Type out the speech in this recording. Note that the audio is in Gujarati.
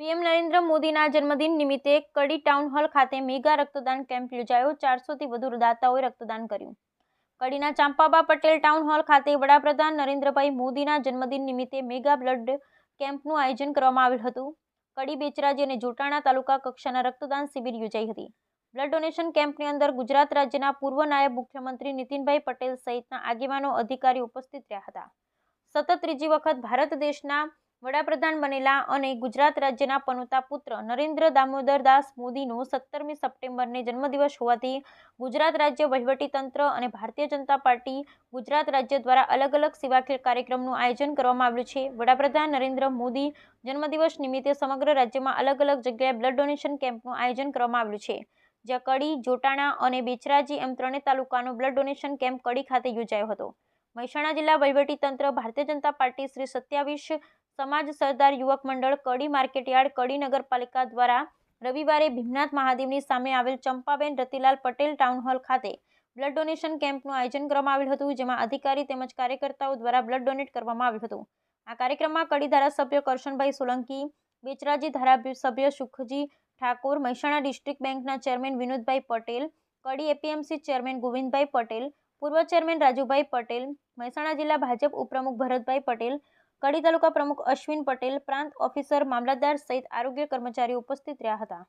પીએમ નરેન્દ્ર મોદીના જન્મદિન નિમિત્તે કડી ટાઉન હોલ ખાતે મેગા રક્તદાન કેમ્પ યોજાયો. ચારસોથી વધુ દાતાઓએ રક્તદાન કર્યું. કડીના ચાંપાબા પટેલ ટાઉન હોલ ખાતે વડાપ્રધાન નરેન્દ્રભાઈ મોદીના જન્મદિન નિમિત્તે મેગા બ્લડ કેમ્પનું આયોજન કરવામાં આવ્યું હતું. કડી બેચરાજી અને જોટાણા તાલુકા કક્ષાના રક્તદાન શિબિર યોજાઈ હતી. બ્લડ ડોનેશન કેમ્પની અંદર ગુજરાત રાજ્યના પૂર્વ નાયબ મુખ્યમંત્રી નીતિનભાઈ પટેલ સહિતના આગેવાનો અધિકારી ઉપસ્થિત રહ્યા હતા. સતત ત્રીજી વખત ભારત દેશના વડાપ્રધાન બનેલા અને ગુજરાત રાજ્યના પનોતા પુત્ર નરેન્દ્ર દામોદર દાસ મોદીનો સત્તરમી સપ્ટેમ્બરને જન્મદિવસ હોવાથી ગુજરાત રાજ્ય વહીવટીતંત્ર અને ભારતીય જનતા પાર્ટી ગુજરાત રાજ્ય દ્વારા અલગ અલગ સેવાકીય કાર્યક્રમનું આયોજન કરવામાં આવ્યું છે. વડાપ્રધાન નરેન્દ્ર મોદી જન્મદિવસ નિમિત્તે સમગ્ર રાજ્યમાં અલગ અલગ જગ્યાએ બ્લડ ડોનેશન કેમ્પનું આયોજન કરવામાં આવ્યું છે. જ્યાં કડી, જોટાણા અને બેચરાજી એમ ત્રણેય તાલુકાનો બ્લડ ડોનેશન કેમ્પ કડી ખાતે યોજાયો હતો. મહેસાણા જિલ્લા વહીવટીતંત્ર ભારતીય જનતા પાર્ટી શ્રી સત્યાવીસ સમાજ સરદાર યુવક મંડળ કડી માર્કેટયાર્ડ કડી નગરપાલિકા દ્વારા રવિવારે ભીમનાથ મહાદેવની સામે આવેલ ચંપાબેન રતિલાલ પટેલ ટાઉન હોલ ખાતે બ્લડ ડોનેશન કેમ્પનું આયોજન કરવામાં આવ્યું હતું, જેમાં અધિકારી તેમજ કાર્યકર્તાઓ દ્વારા બ્લડ ડોનેટ કરવામાં આવ્યું હતું. આ કાર્યક્રમમાં કડી ધારાસભ્ય કરશનભાઈ સોલંકી, બેચરાજી ધારાસભ્ય સુખજી ઠાકોર, મહેસાણા ડિસ્ટ્રિક્ટ બેંકના chairman Vinodbhai Patel, Kadi APMC chairman Govindbhai Patel, પૂર્વ ચેરમેન રાજુભાઈ પટેલ, મહેસાણા જિલ્લા ભાજપ ઉપપ્રમુખ ભરતભાઈ પટેલ કડી તાલુકા પ્રમુખ અશ્વિન પટેલ પ્રાંત ઓફિસર મામલતદાર સહિત આરોગ્ય કર્મચારીઓ ઉપસ્થિત રહ્યા હતા.